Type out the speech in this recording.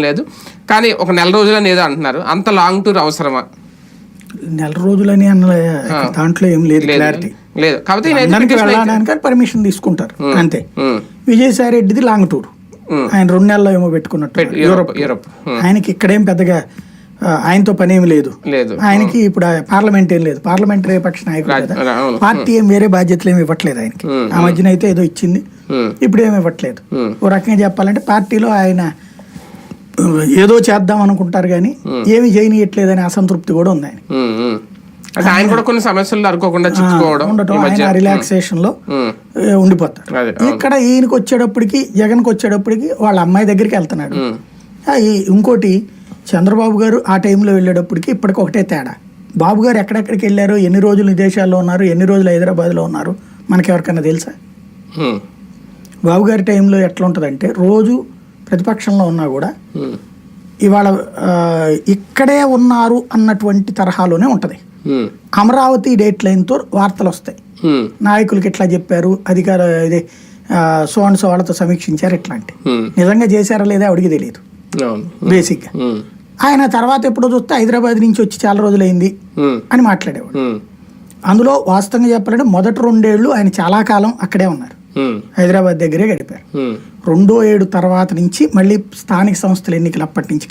లేదు. కానీ ఒక నెల రోజులని ఏదో అంటున్నారు. అంత లాంగ్ టూర్ అవసరమా? నెల రోజులని అన్న దాంట్లో ఏం లేదు లేదు. క్లారిటీ లేదు. వెళ్ళడానికి పర్మిషన్ తీసుకుంటారు. అంతే. విజయసాయి రెడ్డిది లాంగ్ టూర్. ఆయన రెండు నెలల్లో ఏమో పెట్టుకున్నట్టు పెట్టు- యూరోప్ యూరోప్. ఆయనకి ఇక్కడేం పెద్దగా ఆయనతో పని ఏమి లేదు. లేదు. ఆయనకి ఇప్పుడు పార్లమెంట్ ఏం లేదు. పార్లమెంటరీ పక్ష నాయకుడు కదా. పార్టీ ఏం వేరే బాధ్యతలు ఏమి ఇవ్వట్లేదు ఆయనకి. ఆ మధ్యన అయితే ఏదో ఇచ్చింది. ఇప్పుడు ఏమి ఇవ్వట్లేదు. ఓ రకంగా చెప్పాలంటే పార్టీలో ఆయన ఏదో చేద్దాం అనుకుంటారు కానీ ఏమి చేయనియట్లేదనే అసంతృప్తి కూడా ఉంది ఆయన. ఆయన కూడా కొన్ని సమస్యలు అనుకోకుండా చిక్కుకోవడం ఉండటం రిలాక్సేషన్లో ఉండిపోతారు. ఇక్కడ ఈయనకి వచ్చేటప్పటికి జగన్కి వచ్చేటప్పటికి వాళ్ళ అమ్మాయి దగ్గరికి వెళ్తున్నాడు. ఇంకోటి చంద్రబాబు గారు ఆ టైంలో వెళ్ళేటప్పటికి ఇప్పటికి ఒకటే తేడా. బాబు గారు ఎక్కడెక్కడికి వెళ్ళారో ఎన్ని రోజులు విదేశాల్లో ఉన్నారు ఎన్ని రోజులు హైదరాబాద్లో ఉన్నారు మనకి ఎవరికైనా తెలుసా బాబు గారి టైంలో ఎట్లా ఉంటుందంటే రోజు ప్రతిపక్షంలో ఉన్నా కూడా ఇవాళ ఇక్కడే ఉన్నారు అన్నటువంటి తరహాలోనే ఉంటుంది. అమరావతి డేట్ లైన్తో వార్తలు వస్తాయి నాయకులకి ఎట్లా చెప్పారు అధికార ఇది సో అండ్ సో వాళ్ళతో సమీక్షించారు ఇట్లాంటి నిజంగా చేశారా లేదా అడిగి తెలియదు. బేసిక్గా. ఆయన తర్వాత ఎప్పుడో చూస్తే హైదరాబాద్ నుంచి వచ్చి చాలా రోజులైంది అని మాట్లాడేవాడు. అందులో వాస్తవంగా చెప్పాలంటే మొదటి రెండేళ్ళు ఆయన చాలా కాలం అక్కడే ఉన్నారు. హైదరాబాద్ దగ్గరే గడిపారు. రెండో ఏడు తర్వాత నుంచి మళ్ళీ స్థానిక సంస్థల ఎన్నికలు అప్పటి నుంచి